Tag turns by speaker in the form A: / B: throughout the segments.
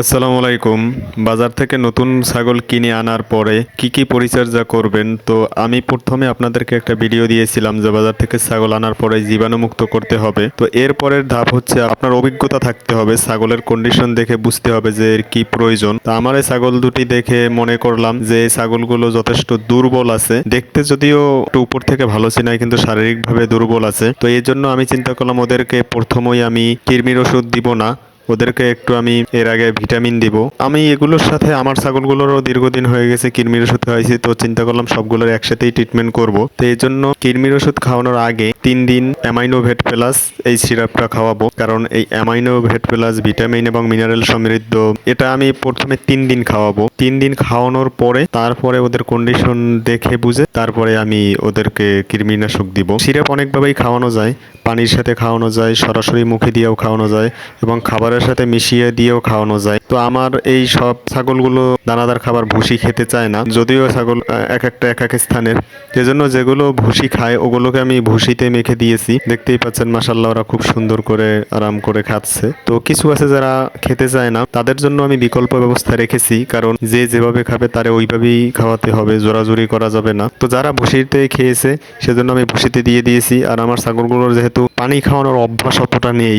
A: আসসালামু আলাইকুম। বাজার থেকে নতুন ছাগল কিনে আনার পরে কি কি পরিচর্যা করবেন? তো আমি প্রথমে আপনাদেরকে একটা ভিডিও দিয়েছিলাম যে বাজার থেকে ছাগল আনার পরে জীবাণুমুক্ত করতে হবে। তো এর পরের ধাপ হচ্ছে আপনার অভিজ্ঞতা থাকতে হবে, ছাগলের কন্ডিশন দেখে বুঝতে হবে যে এর কি প্রয়োজন। তো আমার এই ছাগল দুটি দেখে মনে করলাম যে ছাগলগুলো যথেষ্ট দুর্বল আছে। দেখতে যদিও একটু উপর থেকে ভালো চিনাই কিন্তু শারীরিকভাবে দুর্বল আছে। তো এই জন্য আমি চিন্তা করলাম ওদেরকে প্রথমেই আমি কৃমির ওষুধ দিব না। ওদেরকে একটু আমি এর আগে ভিটামিন দিব। আমি এগুলোর সাথে আমার ছাগলগুলোরও দীর্ঘদিন হয়ে গেছে, কৃমির ওষুধ খাওয়াইছি, তো চিন্তা করলাম সবগুলোর একসাথেই ট্রিটমেন্ট করব। তো এই জন্য কৃমির ওষুধ খাওয়ানোর আগে তিন দিন অ্যামাইনো ভেট প্লাস এই সিরাপটা খাওয়াবো। কারণ এই অ্যামাইনো ভেট প্লাস ভিটামিন এবং মিনারেল সমৃদ্ধ, এটা আমি প্রথমে তিন দিন খাওয়াবো। তিন দিন খাওয়ানোর পরে তারপরে ওদের কন্ডিশন দেখে বুঝে তারপরে আমি ওদেরকে কৃমিনাশক দিব। সিরাপ অনেকভাবেই খাওয়ানো যায়, পানির সাথে খাওয়ানো যায়, সরাসরি মুখে দিয়েও খাওয়ানো যায় এবং খাবারের সাথে মিশিয়ে দিয়েও খাওয়ানো যায়। তো আমার এই সব ছাগলগুলো দানাদার খাবার ভুসি খেতে চায় না, যদিও ছাগল এক একটা এক এক স্থানের। এজন্য যেগুলো ভুসি খায়, ওগুলোকে আমি ভুসিতে মেখে দিয়েছি। দেখতেই পাচ্ছেন মাসাল্লাহ ওরা খুব সুন্দর করে আরাম করে খাচ্ছে। তো কিছু আছে যারা খেতে চায় না, তাদের জন্য আমি বিকল্প ব্যবস্থা রেখেছি। কারণ যে যেভাবে খাবে, তারে ওইভাবেই খাওয়াতে হবে, জোরাজুরি করা যাবে না। তো যারা ভুসিতে খেয়েছে, সেজন্য আমি ভুসিতে দিয়ে দিয়েছি। আর আমার ছাগলগুলোর যেহেতু পানি খাওয়ানোর অভ্যাস অতটা নেই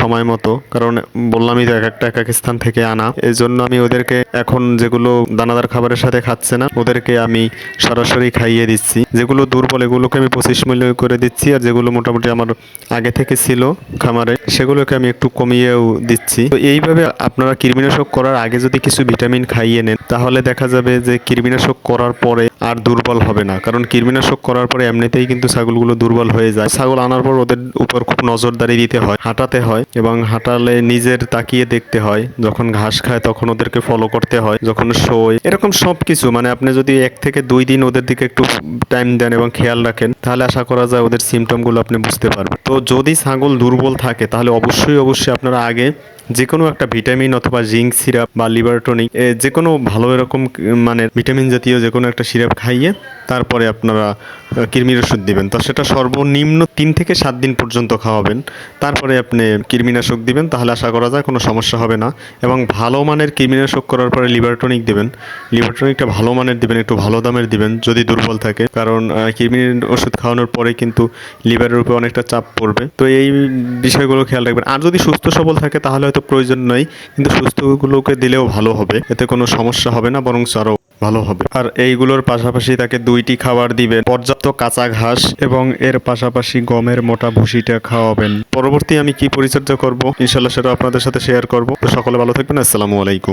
A: সময় মতো। কারণ বললামই এক একটা এক এক স্থান থেকে আনা। এই জন্য আমি ওদেরকে এখন যেগুলো দানাদার খাবারের সাথে খাচ্ছে না, ওদেরকে আমি সরাসরি খাইয়ে দিচ্ছি। যেগুলো দুর্বল, এগুলোকে আমি পঁচিশ মূল্য করে দিচ্ছি আর যেগুলো মোটামুটি আমার আগে থেকে ছিল খামারে, সেগুলোকে আমি একটু কমিয়েও দিচ্ছি। তো এইভাবে আপনারা কৃমিনাশক করার আগে যদি কিছু ভিটামিন খাইয়ে নেন, তাহলে দেখা যাবে যে কৃমিনাশক করার পরে আর দুর্বল হবে না। কারণ কৃমিনাশক করার পরে এমনিতেই কিন্তু ছাগলগুলো দুর্বল হয়ে যায়। ছাগল আনার পর ওদের উপর খুব নজরদারি দিতে হয়, হাঁটাতে হয় এবং হাঁটালে নিজের তাকিয়ে দেখতে হয়, যখন ঘাস খায় তখন ওদেরকে ফলো করতে হয়, যখন শোয়, এরকম সব কিছু মানে আপনি যদি এক থেকে দুই দিন ওদের দিকে একটু টাইম দেন এবং খেয়াল রাখেন, তাহলে আশা করা যায় ওদের সিমটমগুলো আপনি বুঝতে পারবেন। তো যদি ছাগল দুর্বল থাকে, তাহলে অবশ্যই অবশ্যই আপনারা আগে যে কোনো একটা ভিটামিন অথবা জিঙ্ক সিরাপ বা লিভার টনিক যে কোনো ভালো এরকম মানে ভিটামিন জাতীয় যে কোনো একটা সিরাপ খাইয়ে তারপরে আপনারা কৃমির ওষুধ দিবেন। তো সেটা সর্বনিম্ন তিন থেকে সাত দিন পর্যন্ত খাওয়াবেন। তারপরে আপনি কৃমিনাশক দিবেন, তাহলে আশা করা যায় কোনো সমস্যা হবে না। এবং ভালো মানের কিমিনাশক করার পরে লিভারটনিক দেবেন। লিভারটনিকটা ভালো মানের দেবেন একটু ভালো দামের দিবেন যদি দুর্বল থাকে। কারণ আহ, ওষুধ খাওয়ানোর পরে কিন্তু লিভারের উপরে অনেকটা চাপ পড়বে। তো এই বিষয়গুলো খেয়াল রাখবেন। আর যদি সুস্থ সবল থাকে তাহলে হয়তো প্রয়োজন নয় কিন্তু সুস্থগুলোকে দিলেও ভালো হবে। এতে কোনো সমস্যা হবে না বরং আরও ভালো হবে। আর এইগুলোর পাশাপাশি তাকে দুইটি খাবার দিবেন। পর্যাপ্ত কাঁচা ঘাস এবং এর পাশাপাশি গমের মোটা ভুসিটা খাওয়াবেন। পরবর্তী আমি কি পরিচর্যা করব? ইনশাল্লাহ সেটা আপনাদের সাথে শেয়ার করব। সকলে ভালো থাকবেন। আসসালামু আলাইকুম।